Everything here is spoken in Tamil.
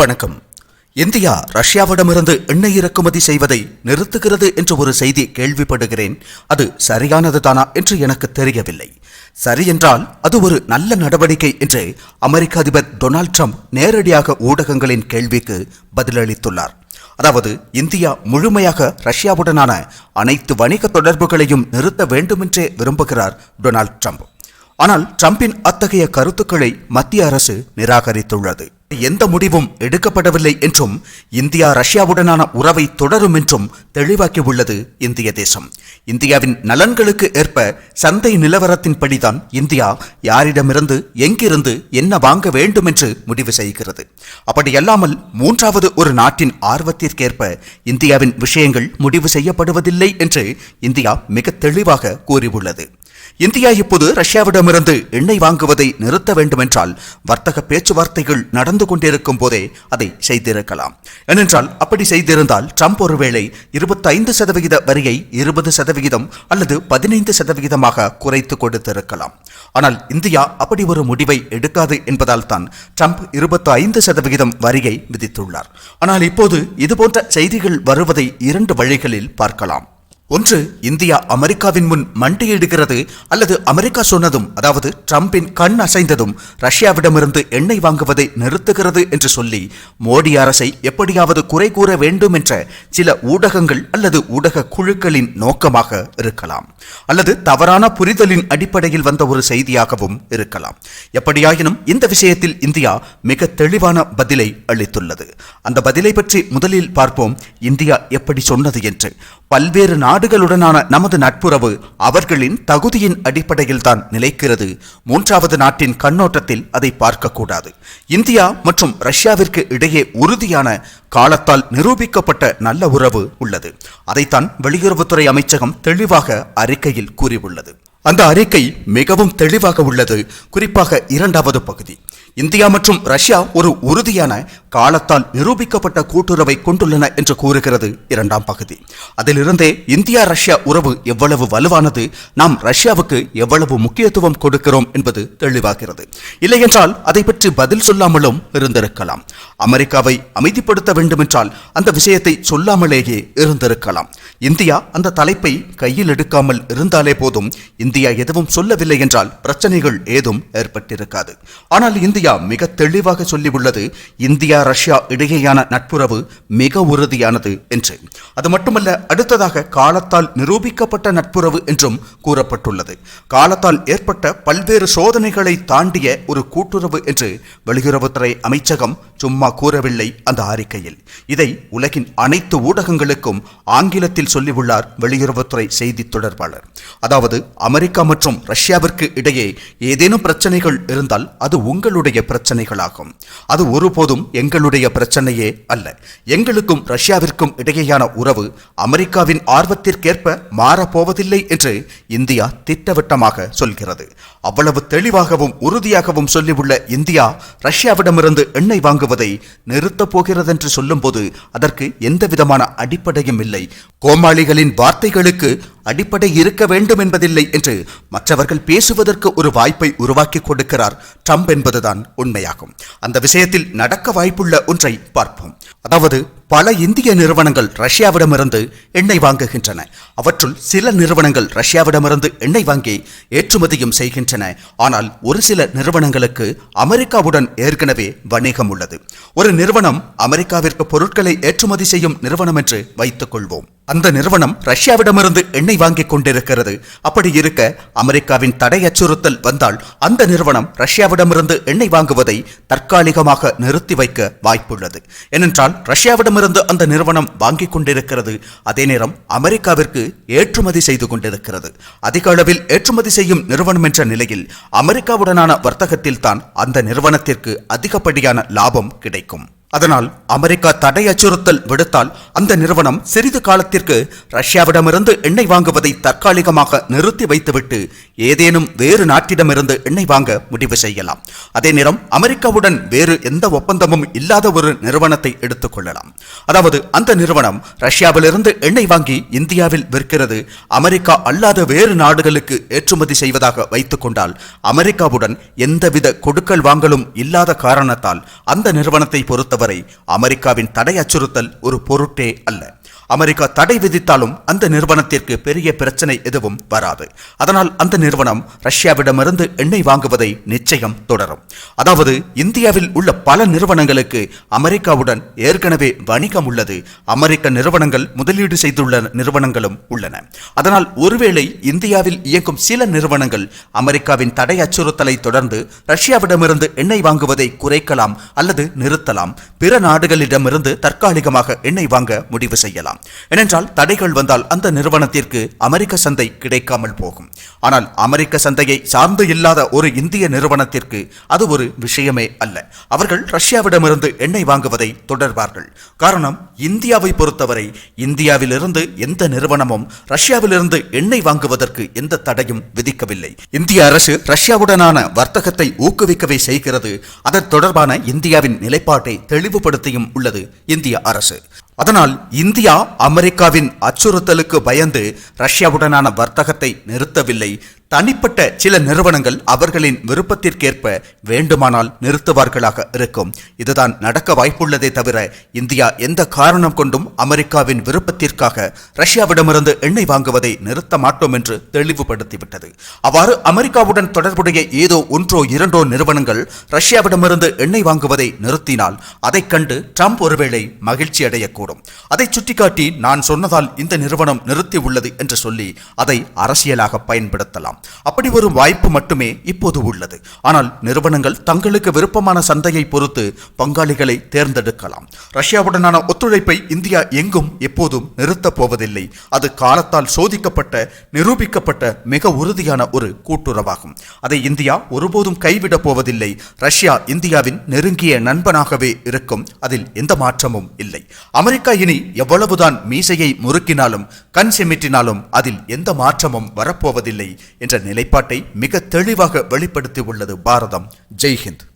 வணக்கம். இந்தியா ரஷ்யாவிடமிருந்து எண்ணெய் இறக்குமதி செய்வதை நிறுத்துகிறது என்ற ஒரு செய்தி கேள்விப்படுகிறேன். அது சரியானதுதானா என்று எனக்கு தெரியவில்லை. சரி என்றால் அது ஒரு நல்ல நடவடிக்கை என்று அமெரிக்க அதிபர் டொனால்ட் ட்ரம்ப் நேரடியாக ஊடகங்களின் கேள்விக்கு பதிலளித்துள்ளார். அதாவது இந்தியா முழுமையாக ரஷ்யாவுடனான அனைத்து வணிக தொடர்புகளையும் நிறுத்த வேண்டுமென்றே விரும்புகிறார் டொனால்ட் ட்ரம்ப். ஆனால் ட்ரம்பின் அத்தகைய கருத்துக்களை மத்திய அரசு நிராகரித்துள்ளது. எந்த முடிவும் எடுக்கப்படவில்லை என்றும் இந்தியா ரஷ்யாவுடனான உறவை தொடரும் என்றும் தெளிவாக்கியுள்ளது இந்திய தேசம். இந்தியாவின் நலன்களுக்கு ஏற்ப சந்தை நிலவரத்தின்படிதான் இந்தியா. யாரிடமிருந்து எங்கிருந்து என்ன வாங்க வேண்டும் என்று முடிவு செய்கிறது. அப்படியல்லாமல் மூன்றாவது ஒரு நாட்டின் ஆர்வத்திற்கேற்ப இந்தியாவின் விஷயங்கள் முடிவு செய்யப்படுவதில்லை என்று இந்தியா மிக தெளிவாக கூறியுள்ளது. இந்தியா இப்போது ரஷ்யாவிடமிருந்து எண்ணெய் வாங்குவதை நிறுத்த வேண்டுமென்றால் வர்த்தக பேச்சுவார்த்தைகள் நடந்து கொண்டிருக்கும் போதே அதை செய்திருக்கலாம். ஏனென்றால் அப்படி செய்திருந்தால் ட்ரம்ப் ஒருவேளை இருபத்தைந்து சதவிகித வரியை இருபது சதவிகிதம் அல்லது பதினைந்து சதவிகிதமாக குறைத்து கொடுத்திருக்கலாம். ஆனால் இந்தியா அப்படி ஒரு முடிவை எடுக்காது என்பதால் தான் ட்ரம்ப் இருபத்தி ஐந்து சதவிகிதம் வரியை விதித்துள்ளார். ஆனால் இப்போது இதுபோன்ற செய்திகள் வருவதை இரண்டு வழிகளில் பார்க்கலாம். ஒன்று இந்தியா அமெரிக்காவின் முன் மண்டியிடுகிறது அல்லது அமெரிக்கா சொன்னதும் அதாவது ட்ரம்பின் கண் அசைந்ததும் ரஷ்யாவிடமிருந்து எண்ணெய் வாங்குவதை நிறுத்துகிறது என்று சொல்லி மோடி அரசை எப்படியாவது குறை கூற வேண்டும் என்ற சில ஊடகங்கள் அல்லது ஊடக குழுக்களின் நோக்கமாக இருக்கலாம். அல்லது தவறான புரிதலின் அடிப்படையில் வந்த ஒரு செய்தியாகவும் இருக்கலாம். எப்படியாயினும் இந்த விஷயத்தில் இந்தியா மிக தெளிவான பதிலை அளித்துள்ளது. அந்த பதிலை பற்றி முதலில் பார்ப்போம் இந்தியா எப்படி சொன்னது என்று. பல்வேறு நாடுகளுடனான நமது நட்புறவு அவர்களின் தகுதியின் அடிப்படையில் தான் நிலைக்கிறது. மூன்றாவது நாட்டின் கண்ணோட்டத்தில் அதை பார்க்கக்கூடாது. இந்தியா மற்றும் ரஷ்யாவிற்கு இடையே உறுதியான காலத்தால் நிரூபிக்கப்பட்ட நல்ல உறவு உள்ளது. அதைத்தான் வெளியுறவுத்துறை அமைச்சகம் தெளிவாக அறிக்கையில் கூறியுள்ளது. அந்த அறிக்கை மிகவும் தெளிவாக உள்ளது. குறிப்பாக இரண்டாவது பகுதி. இந்தியா மற்றும் ரஷ்யா ஒரு உறுதியான காலத்தால் நிரூபிக்கப்பட்ட கூட்டுறவை கொண்டுள்ளன என்று கூறுகிறது இரண்டாம் பகுதி. அதிலிருந்தே இந்தியா ரஷ்யா உறவு எவ்வளவு வலுவானது நாம் ரஷ்யாவுக்கு எவ்வளவு முக்கியத்துவம் கொடுக்கிறோம் என்பது தெளிவாகிறது. இல்லையென்றால் அதை பற்றி பதில் சொல்லாமலும் இருந்திருக்கலாம். அமெரிக்காவை அமைதிப்படுத்த வேண்டுமென்றால் அந்த விஷயத்தை சொல்லாமலேயே இருந்திருக்கலாம். இந்தியா அந்த தலைப்பை கையில் எடுக்காமல் இருந்தாலே போதும் இந்தியா எதுவும் சொல்லவில்லை என்றால் பிரச்சனைகள் ஏதும் ஏற்பட்டிருக்காது. ஆனால் இந்தியா மிக தெளிவாக சொல்லியுள்ளது இந்தியா ரஷ்யா இடையேயான நட்புறவு மிக உறுதியானது என்று. அது மட்டுமல்ல அடுத்ததாக காலத்தால் நிரூபிக்கப்பட்ட நட்புறவு என்றும் கூறப்பட்டுள்ளது. காலத்தால் ஏற்பட்ட பல்வேறு சோதனைகளை தாண்டிய ஒரு கூட்டுறவு என்று வெளியுறவுத்துறை அமைச்சகம் சும்மா கூறவில்லை அந்த அறிக்கையில். இதை உலகின் அனைத்து ஊடகங்களுக்கும் ஆங்கிலத்தில் சொல்லியுள்ளார் வெளியுறவுத்துறை செய்தி தொடர்பாளர். அதாவது அமெரிக்கா மற்றும் ரஷ்யாவிற்கு இடையே ஏதேனும் பிரச்சனைகள் இருந்தால் அது உங்களுடைய பிரச்சனைகளாகும். அது ஒருபோதும் எங்களுடைய பிரச்சனையே அல்ல. எங்களுக்கும் ரஷ்யாவிற்கும் இடையேயான உறவு அமெரிக்காவின் ஆர்வத்திற்கேற்ப மாறப்போவதில்லை என்று இந்தியா திட்டவட்டமாக சொல்கிறது. அவ்வளவு தெளிவாகவும் உறுதியாகவும் சொல்லியுள்ள இந்தியா ரஷ்யாவிடமிருந்து எண்ணெய் வாங்குவதை நிறுத்தப் போகிறது என்று சொல்லும்போது அதற்கு எந்தவிதமான அடிப்படையும் இல்லை. கோமாளிகளின் வார்த்தைகளுக்கு அடிப்படை இருக்க வேண்டும் என்பதில்லை என்று மற்றவர்கள் பேசுவதற்கு ஒரு வாய்ப்பை உருவாக்கி கொடுக்கிறார் ட்ரம்ப் என்பதுதான் உண்மையாகும். அந்த விஷயத்தில் நடக்க வாய்ப்புள்ள ஒன்றை பார்ப்போம். அதாவது பல இந்திய நிறுவனங்கள் ரஷ்யாவிடமிருந்து எண்ணெய் வாங்குகின்றன. அவற்றுள் சில நிறுவனங்கள் ரஷ்யாவிடமிருந்து எண்ணெய் வாங்கி ஏற்றுமதியும் செய்கின்றன. ஆனால் ஒரு சில நிறுவனங்களுக்கு அமெரிக்காவுடன் ஏற்கனவே வணிகம் உள்ளது. ஒரு நிறுவனம் அமெரிக்காவிற்கு பொருட்களை ஏற்றுமதி செய்யும் நிறுவனம் என்று வைத்துக் கொள்வோம். அந்த நிறுவனம் ரஷ்யாவிடமிருந்து எண்ணெய் வாங்கிக் கொண்டிருக்கிறது. அப்படி இருக்க அமெரிக்காவின் தடை அச்சுறுத்தல் வந்தால் அந்த நிறுவனம் ரஷ்யாவிடமிருந்து எண்ணெய் வாங்குவதை தற்காலிகமாக நிறுத்தி வைக்க வாய்ப்புள்ளது. ஏனென்றால் ரஷ்யாவிடம் ரஷ்யாவிடமிருந்து அந்த நிறுவனம் வாங்கிக் கொண்டிருக்கிறது. அதே நேரம் அமெரிக்காவிற்கு ஏற்றுமதி செய்து கொண்டிருக்கிறது. அதிக அளவில் ஏற்றுமதி செய்யும் நிறுவனம் என்ற நிலையில் அமெரிக்காவுடனான வர்த்தகத்தில் தான் அந்த நிறுவனத்திற்கு அதிகப்படியான லாபம் கிடைக்கும். அதனால் அமெரிக்கா தடை அச்சுறுத்தல் விடுத்தால் அந்த நிறுவனம் சிறிது காலத்திற்கு ரஷ்யாவிடமிருந்து எண்ணெய் வாங்குவதை தற்காலிகமாக நிறுத்தி வைத்துவிட்டு ஏதேனும் வேறு நாட்டிடமிருந்து எண்ணெய் வாங்க முடிவு செய்யலாம். அதே நேரம் அமெரிக்காவுடன் வேறு எந்த ஒப்பந்தமும் இல்லாத ஒரு நிறுவனத்தை எடுத்துக்கொள்ளலாம் அதாவது அந்த நிறுவனம் ரஷ்யாவிலிருந்து எண்ணெய் வாங்கி இந்தியாவில் விற்கிறது. அமெரிக்கா அல்லாத வேறு நாடுகளுக்கு ஏற்றுமதி செய்வதாக வைத்துக்கொண்டால் அமெரிக்காவுடன் எந்தவித கொடுக்கல் வாங்கலும் இல்லாத காரணத்தால் அந்த நிறுவனத்தை பொறுத்த பொறுத்தவரை அமெரிக்காவின் தடை அச்சுறுத்தல் ஒரு பொருட்டே அல்ல. அமெரிக்கா தடை விதித்தாலும் அந்த நிறுவனத்திற்கு பெரிய பிரச்சனை எதுவும் வராது. அதனால் அந்த நிறுவனம் ரஷ்யாவிடமிருந்து எண்ணெய் வாங்குவதை நிச்சயம் தொடரும். அதாவது இந்தியாவில் உள்ள பல நிறுவனங்களுக்கு அமெரிக்காவுடன் ஏற்கனவே வணிகம் உள்ளது. அமெரிக்க நிறுவனங்கள் முதலீடு செய்துள்ள நிறுவனங்களும் உள்ளன. அதனால் ஒருவேளை இந்தியாவில் இயங்கும் சில நிறுவனங்கள் அமெரிக்காவின் தடை அச்சுறுத்தலை தொடர்ந்து ரஷ்யாவிடமிருந்து எண்ணெய் வாங்குவதை குறைக்கலாம் அல்லது நிறுத்தலாம். பிற நாடுகளிடமிருந்து தற்காலிகமாக எண்ணெய் வாங்க முடிவு செய்யலாம். ஏனென்றால் தடைகள் வந்தால் அந்த நிறுவனத்திற்கு அமெரிக்க சந்தை கிடைக்காமல் போகும். ஆனால் அமெரிக்க சந்தையை சார்ந்து இல்லாத ஒரு இந்திய நிறுவனத்திற்கு அது ஒரு விஷயமே அல்ல. அவர்கள் ரஷ்யாவிடமிருந்து எண்ணெய் வாங்குவதை தொடர்வார்கள். காரணம் இந்தியாவை பொறுத்தவரை இந்தியாவிலிருந்து எந்த நிறுவனமும் ரஷ்யாவிலிருந்து எண்ணெய் வாங்குவதற்கு எந்த தடையும் விதிக்கவில்லை. இந்திய அரசு ரஷ்யாவுடனான வர்த்தகத்தை ஊக்குவிக்கவே செய்கிறது. அதன் தொடர்பான இந்தியாவின் நிலைப்பாட்டை தெளிவுபடுத்தியும் உள்ளது இந்திய அரசு. அதனால் இந்தியா அமெரிக்காவின் அச்சுறுத்தலுக்கு பயந்து ரஷ்யாவுடனான வர்த்தகத்தை நிறுத்தவில்லை. தனிப்பட்ட சில நிறுவனங்கள் அவர்களின் விருப்பத்திற்கேற்ப வேண்டுமானால் நிறுத்துவார்களாக இருக்கும். இதுதான் நடக்க வாய்ப்புள்ளதே தவிர இந்தியா எந்த காரணம் கொண்டும் அமெரிக்காவின் விருப்பத்திற்காக ரஷ்யாவிடமிருந்து எண்ணெய் வாங்குவதை நிறுத்த மாட்டோம் என்று தெளிவுபடுத்திவிட்டது. அவ்வாறு அமெரிக்காவுடன் தொடர்புடைய ஏதோ ஒன்றோ இரண்டோ நிறுவனங்கள் ரஷ்யாவிடமிருந்து எண்ணெய் வாங்குவதை நிறுத்தினால் அதைக் கண்டு ட்ரம்ப் ஒருவேளை மகிழ்ச்சி அடையக்கூடும். அதை சுட்டிக்காட்டி நான் சொன்னதால் இந்த நிறுவனம் நிறுத்தி உள்ளது என்று சொல்லி அதை அரசியலாக பயன்படுத்தலாம். அப்படி வரும் வாய்ப்பு மட்டுமே இப்போது உள்ளது. ஆனால் நிறுவனங்கள் தங்களுக்கு விருப்பமான சந்தையை பொறுத்து பங்காளிகளை தேர்ந்தெடுக்கலாம். ரஷ்யாவுடனான ஒத்துழைப்பை இந்தியா எங்கும் எப்போதும் நிறுத்தப் போவதில்லை. அது காலத்தால் சோதிக்கப்பட்ட நிரூபிக்கப்பட்ட மிக உறுதியான ஒரு கூட்டுறவாகும். அதை இந்தியா ஒருபோதும் கைவிடப் போவதில்லை. ரஷ்யா இந்தியாவின் நெருங்கிய நண்பனாகவே இருக்கும். அதில் எந்த மாற்றமும் இல்லை. அமெரிக்கா இனி எவ்வளவுதான் மீசையை முறுக்கினாலும் கண் செமிட்டினாலும் அதில் எந்த மாற்றமும் வரப்போவதில்லை என்ற நிலைப்பாட்டை மிக தெளிவாக வெளிப்படுத்தியுள்ளது பாரதம். ஜெய்ஹிந்த்.